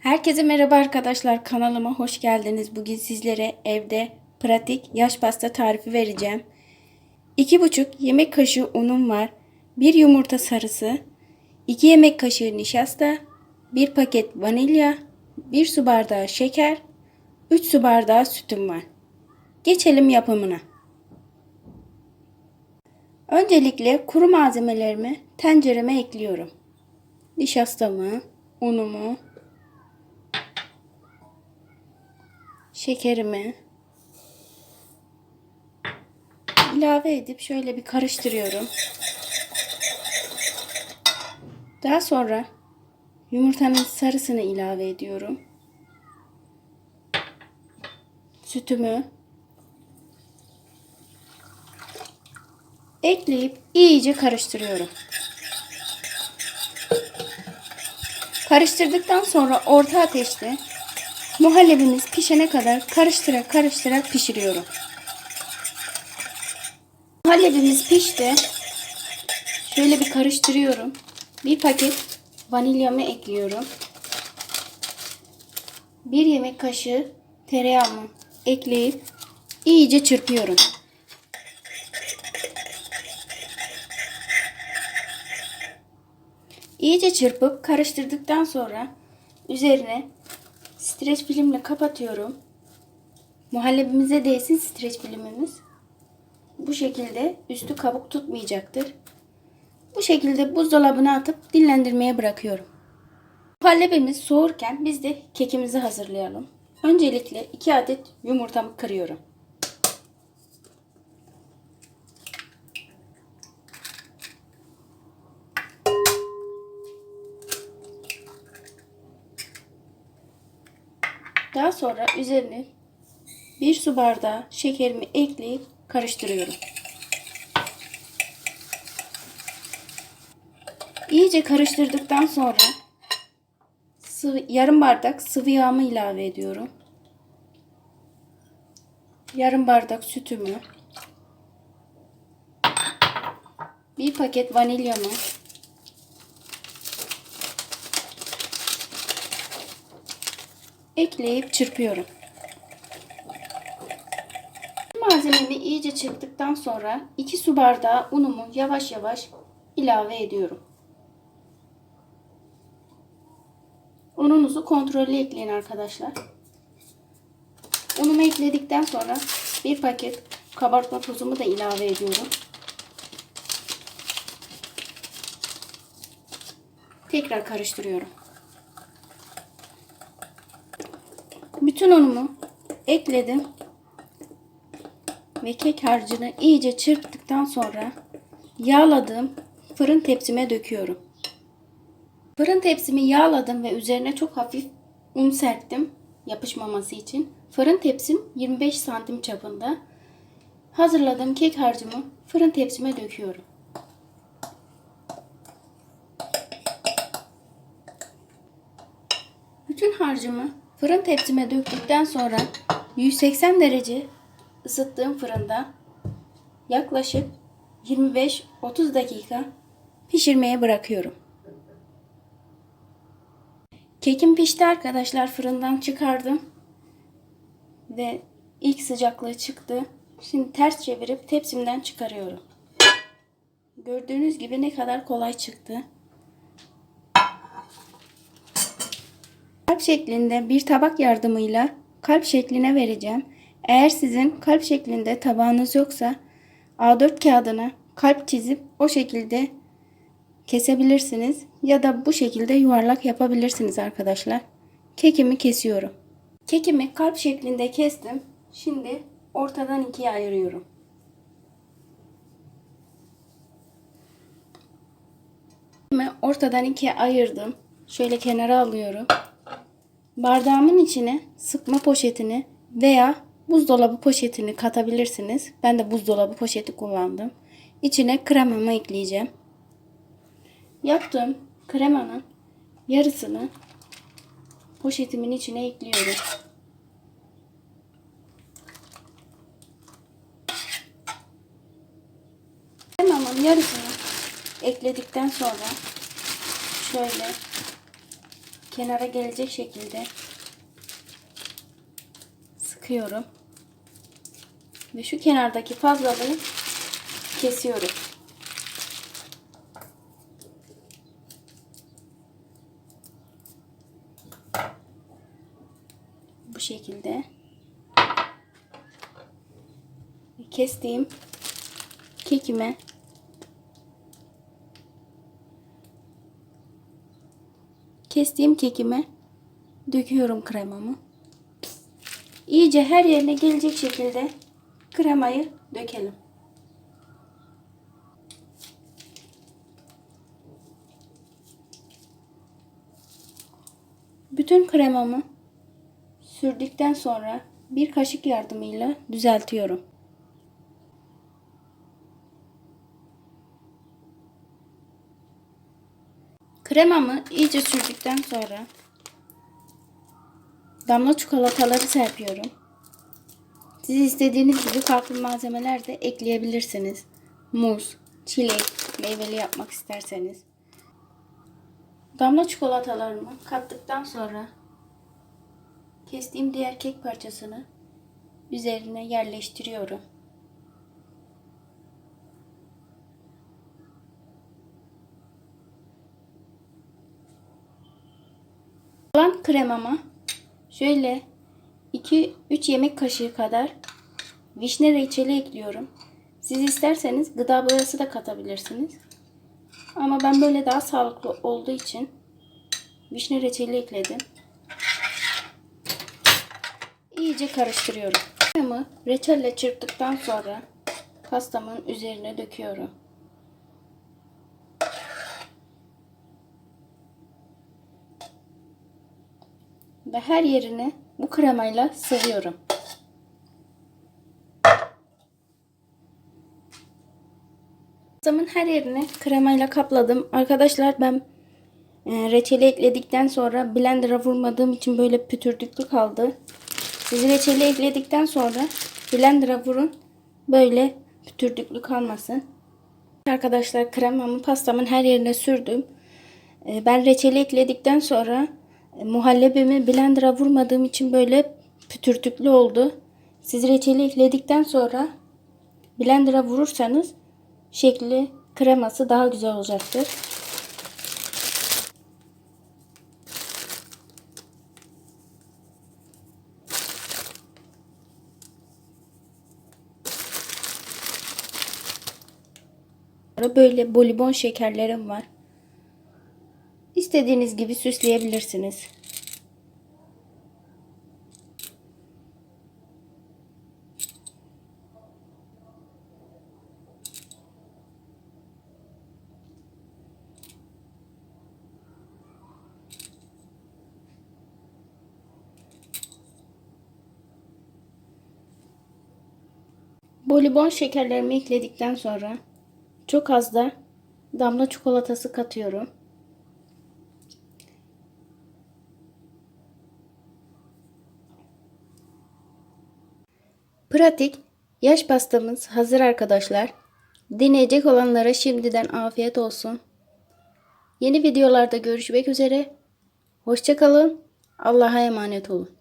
Herkese merhaba arkadaşlar kanalıma hoş geldiniz. Bugün sizlere evde pratik yaş pasta tarifi vereceğim. 2,5 yemek kaşığı unum var. 1 yumurta sarısı, 2 yemek kaşığı nişasta, 1 paket vanilya, 1 su bardağı şeker, 3 su bardağı sütüm var. Geçelim yapımına. Öncelikle kuru malzemelerimi tencereme ekliyorum. Nişastamı, unumu, şekerimi ilave edip şöyle bir karıştırıyorum. Daha sonra yumurtanın sarısını ilave ediyorum. Sütümü ekleyip iyice karıştırıyorum. Karıştırdıktan sonra orta ateşte muhallebimiz pişene kadar karıştıra karıştıra pişiriyorum. Muhallebimiz pişti. Şöyle bir karıştırıyorum. Bir paket vanilyamı ekliyorum. Bir yemek kaşığı tereyağımı ekleyip iyice çırpıyorum. İyice çırpıp karıştırdıktan sonra üzerine streç filmle kapatıyorum. Muhallebimize değsin streç filmimiz. Bu şekilde üstü kabuk tutmayacaktır. Bu şekilde buzdolabına atıp dinlendirmeye bırakıyorum. Muhallebimiz soğurken biz de kekimizi hazırlayalım. Öncelikle 2 adet yumurtamı kırıyorum. Daha sonra üzerine bir su bardağı şekerimi ekleyip karıştırıyorum. İyice karıştırdıktan sonra sıvı, yarım bardak sıvı yağımı ilave ediyorum. Yarım bardak sütümü. Bir paket vanilyamı. Ekleyip çırpıyorum. Malzememi iyice çırptıktan sonra 2 su bardağı unumu yavaş yavaş ilave ediyorum. Ununuzu kontrollü ekleyin arkadaşlar. Unumu ekledikten sonra bir paket kabartma tozumu da ilave ediyorum. Tekrar karıştırıyorum. Bütün unumu ekledim. Ve kek harcını iyice çırptıktan sonra yağladığım fırın tepsime döküyorum. Fırın tepsimi yağladım ve üzerine çok hafif un serptim yapışmaması için. Fırın tepsim 25 santim çapında. Hazırladığım kek harcımı fırın tepsime döküyorum. Bütün harcımı fırın tepsime döktükten sonra 180 derece ısıttığım fırında yaklaşık 25-30 dakika pişirmeye bırakıyorum. Kekim pişti arkadaşlar fırından çıkardım. Ve ilk sıcaklığı çıktı. Şimdi ters çevirip tepsimden çıkarıyorum. Gördüğünüz gibi ne kadar kolay çıktı. Kalp şeklinde bir tabak yardımıyla kalp şekline vereceğim. Eğer sizin kalp şeklinde tabağınız yoksa A4 kağıdına kalp çizip o şekilde kesebilirsiniz ya da bu şekilde yuvarlak yapabilirsiniz arkadaşlar. Kekimi kesiyorum. Kekimi kalp şeklinde kestim. Şimdi ortadan ikiye ayırıyorum. Ortadan ikiye ayırdım. Şöyle kenara alıyorum. Bardağımın içine sıkma poşetini veya buzdolabı poşetini katabilirsiniz. Ben de buzdolabı poşeti kullandım. İçine kremamı ekleyeceğim. Yaptığım kremanın yarısını poşetimin içine ekliyorum. Kremamın yarısını ekledikten sonra şöyle kenara gelecek şekilde sıkıyorum. Ve şu kenardaki fazlalığı kesiyorum. Bu şekilde. Kestiğim kekime kestiğim kekime döküyorum kremamı. İyice her yerine gelecek şekilde kremayı dökelim. Bütün kremamı sürdükten sonra bir kaşık yardımıyla düzeltiyorum. Kremamı iyice sürdükten sonra damla çikolataları serpiyorum. Siz istediğiniz gibi farklı malzemeler de ekleyebilirsiniz. Muz, çilek, meyveli yapmak isterseniz. Damla çikolatalarımı kattıktan sonra kestiğim diğer kek parçasını üzerine yerleştiriyorum. Kalan kremama şöyle 2-3 yemek kaşığı kadar vişne reçeli ekliyorum. Siz isterseniz gıda boyası da katabilirsiniz. Ama ben böyle daha sağlıklı olduğu için vişne reçeli ekledim. İyice karıştırıyorum. Kremamı reçelle çırptıktan sonra pastamın üzerine döküyorum. Ve her yerini bu kremayla sıvıyorum. Pastamın her yerini kremayla kapladım. Arkadaşlar ben e, reçeli ekledikten sonra blender'a vurmadığım için böyle pütürdüklü kaldı. Siz reçeli ekledikten sonra blender'a vurun. Böyle pütürdüklü kalmasın. Arkadaşlar kremamı pastamın her yerine sürdüm. E, Ben reçeli ekledikten sonra muhallebimi blender'a vurmadığım için böyle pütürtüklü oldu. Siz reçeli ekledikten sonra blender'a vurursanız şekli kreması daha güzel olacaktır. Böyle bolibon şekerlerim var. İstediğiniz gibi süsleyebilirsiniz. Bolibon şekerlerimi ekledikten sonra çok az da damla çikolatası katıyorum. Pratik yaş pastamız hazır arkadaşlar. Deneyecek olanlara şimdiden afiyet olsun. Yeni videolarda görüşmek üzere. Hoşçakalın. Allah'a emanet olun.